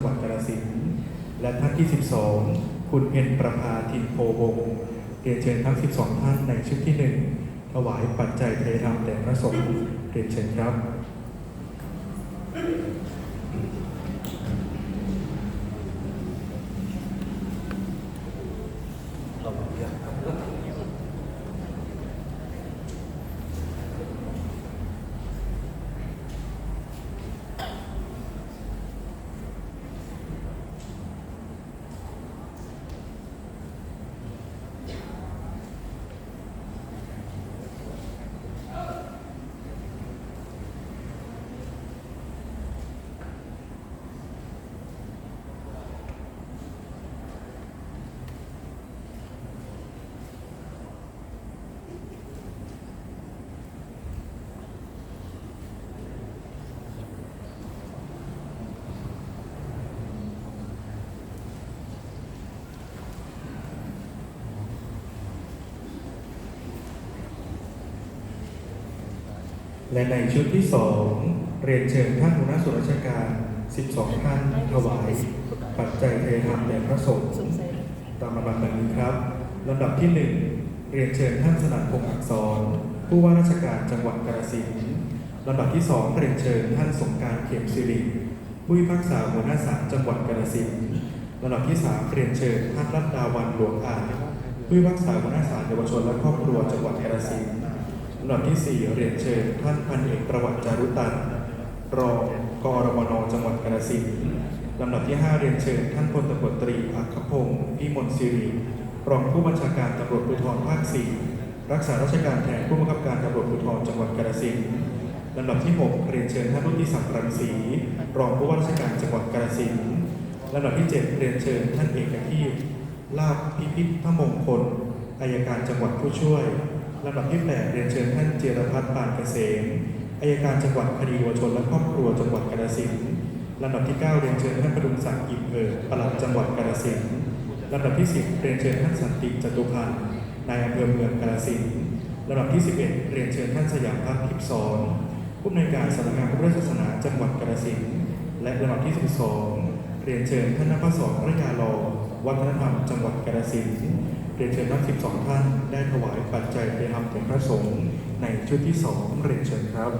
จังหวัดกาฬสินธุ์และท่านที่ 12 คุณเพ็ญประภาทินโพวงศ์เรียนเชิญทั้ง 12 ท่านในชุดที่ 1 ถวายปัจจัยเทธรรมแด่พระสงฆ์เรียนเชิญครับ และในชุดที่2เรียนเชิญท่านหัวหน้าส่วนราชการ 12 ท่านถวาย ปัจจัยเทธรรมแด่พระสงฆ์ตามลำดับดังนี้ครับลำดับที่1เรียนเชิญท่านสนั่นพงษ์อักษร ผู้ว่าราชการจังหวัดกาฬสินธุ์ลำดับที่2เรียนเชิญท่านสงการเข็มสิริผู้พิพากษาหัวหน้าศาลจังหวัดกาฬสินธุ์ลำดับที่3เรียนเชิญท่านรัตดาวันหลวงอาผู้พิพากษาหัวหน้าศาลเยาวชนและครอบครัวจังหวัดกาฬสินธุ์ ลำดับที่ 4 เรียนเชิญท่านพันเอกประวัติจารุตันรองกรมนจังหวัดกาฬสินธุ์ลำดับที่ 5 เรียนเชิญท่านพลตำรวจตรีอัครพงศ์พิมลศิริรองผู้บัญชาการตำรวจภูธรภาค 4 รักษาราชการแทนผู้บังคับการตำรวจภูธรจังหวัดกาฬสินธุ์ลำดับที่ 6 เรียนเชิญท่านรุ่นที่สังรังสีรองผู้ว่าราชการจังหวัดกาฬสินธุ์ลำดับที่ 7 เรียนเชิญท่านเอกที่ลาภพิพิธมงคลอายการจังหวัดผู้ช่วย ลำดับที่แปดเรียนเชิญท่านเจรพัฒน์ปานเกษมอายการจังหวัดคดีเยาวชนและครอบครัวจังหวัดกาฬสินธุ์ลำดับที่ 9 เรียนเชิญท่านประดุงศักดิ์อิ่มเอิบปลัดจังหวัดกาฬสินธุ์ลำดับที่ 10 เรียนเชิญท่านสันติจตุพันธ์นายอำเภอเมืองกาฬสินธุ์ลำดับที่ 11 เรียนเชิญท่านสยามพัฒน์ทิพย์สอนผู้อำนวยการสำนักงานพระพุทธศาสนาจังหวัดกาฬสินธุ์และลำดับที่ 12 เรียนเชิญท่านนภศรพระยาลอวัฒนธรรมจังหวัดกาฬสินธุ์ เรียนเชิญทั้ง 12 ท่านได้ถวายปัจจัยไปทำแด่พระสงฆ์ในชุดที่ 2 เรียนเชิญครับ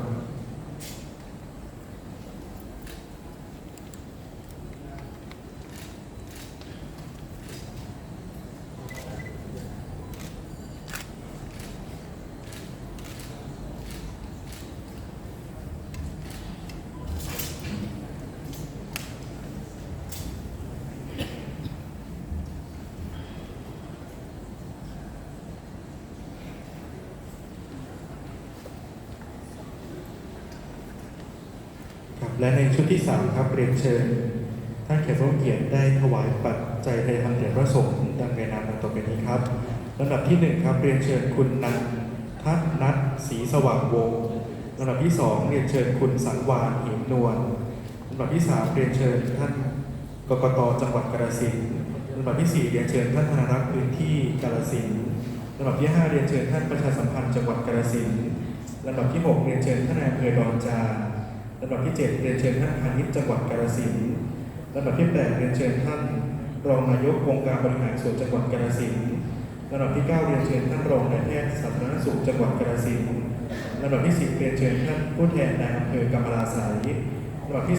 และในชุดที่ 3 ครับเรียนเชิญ ท่านแขกผู้เกียรติได้ถวายปัจจัยไทยธรรมแด่พระสงฆ์ดังในนามดังต่อไปนี้ครับลำดับที่ 1 ครับเรียนเชิญคุณนันทัศนัทศรีสว่างวงศ์ลำดับที่ 2 เรียนเชิญคุณสังวานหิมนวลลำดับที่ 3 เรียนเชิญท่านกกตจังหวัดกาฬสินธุ์ลำดับที่ 4 เรียนเชิญท่านธนรักษ์พื้นที่กาฬสินธุ์ลำดับที่ 5 เรียนเชิญท่านประชาสัมพันธ์จังหวัดกาฬสินธุ์ลำดับที่ 6 เรียนเชิญท่านนายอำเภอดอนจาน ลำดับที่ 7 เรียนเชิญท่านพาณิชย์จังหวัดกาฬสินธุ์ลำดับที่ 8 เรียนเชิญท่านรองนายกองค์การบริหารส่วนจังหวัดกาฬสินธุ์ลำดับที่ 9 เรียนเชิญท่านรองนายแพทย์สาธารณสุขจังหวัดกาฬสินธุ์ลำดับที่ 10 เรียนเชิญท่านผู้แทนนายอำเภอกำมะลาสายลำดับที่